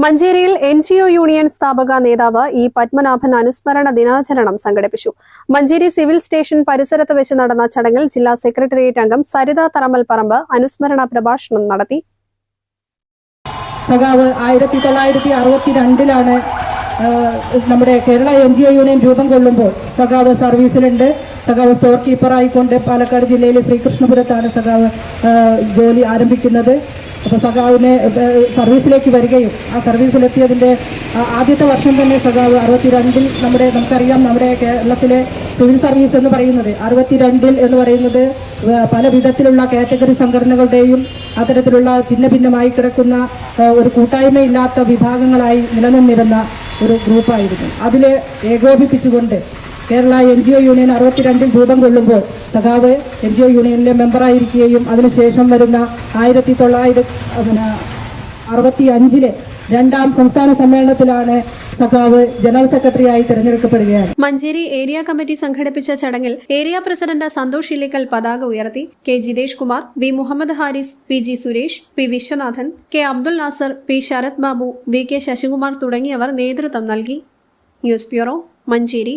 മഞ്ചേരിയിൽ N G O union സ്ഥാപക നേതാവ് ഇ പത്മനാഭൻ അനുസ്മരണ ദിനാചരണം സംഘടിപ്പിച്ചു. മഞ്ചേരി സിവിൽ സ്റ്റേഷൻ പരിസരത്ത് വെച്ച് നടന്ന ചടങ്ങിൽ ജില്ലാ സെക്രട്ടേറിയറ്റ് അംഗം സരിത തറമൽ പറമ്പ് അനുസ്മരണ പ്രഭാഷണം നടത്തി. സഖാവ് ആയിരത്തി തൊള്ളായിരത്തി അറുപത്തിരണ്ടിലാണ് നമ്മുടെ Kerala N G O union രൂപം കൊള്ളുമ്പോൾ സഖാവ് സർവീസിലുണ്ട്. സഖാവ് സ്റ്റോർ കീപ്പറായിക്കൊണ്ട് പാലക്കാട് ജില്ലയിലെ ശ്രീകൃഷ്ണപുരത്താണ് സഖാവ് ജോലി ആരംഭിക്കുന്നത്. അപ്പോൾ സഖാവിനെ സർവീസിലേക്ക് വരികയും ആ സർവീസിലെത്തിയതിന്റെ ആദ്യത്തെ വർഷം തന്നെ സഖാവ് അറുപത്തിരണ്ടിൽ നമ്മുടെ നമുക്കറിയാം നമ്മുടെ കേരളത്തിലെ സിവിൽ സർവീസ് എന്ന് പറയുന്നത് അറുപത്തിരണ്ടിൽ എന്ന് പറയുന്നത് പല വിധത്തിലുള്ള കാറ്റഗറി സംഘടനകളുടെയും അത്തരത്തിലുള്ള ചിന്ന ഭിന്നമായി കിടക്കുന്ന ഒരു കൂട്ടായ്മയില്ലാത്ത വിഭാഗങ്ങളായി നിലനിന്നിരുന്ന ഒരു ഗ്രൂപ്പായിരുന്നു. അതിൽ ഏകോപിപ്പിച്ചുകൊണ്ട് Kerala N G O union അറുപത്തിരണ്ടിൽ രൂപം കൊള്ളുമ്പോൾ സഖാവ് എൻ ജി ഒ യൂണിയനിലെ മെമ്പറായിരിക്കുകയും അതിനുശേഷം വരുന്ന ആയിരത്തി തൊള്ളായിരത്തി പിന്നെ അറുപത്തി അഞ്ചിലെ രണ്ടാം സംസ്ഥാന സമ്മേളനത്തിലാണ് സഖാവ് ജനറൽ സെക്രട്ടറിയായി തെരഞ്ഞെടുക്കപ്പെടുകയാണ്. മഞ്ചേരി ഏരിയ കമ്മിറ്റി സംഘടിപ്പിച്ച ചടങ്ങിൽ ഏരിയ പ്രസിഡന്റ് സന്തോഷ് ഇല്ലിക്കൽ പതാക ഉയർത്തി K Jithesh Kumar V Muhammad Haris P G Suresh P Viswanathan K Abdul Nasar P Sarath Babu V K Sasikumar തുടങ്ങിയവർ നേതൃത്വം നൽകി. News bureau Manjeri.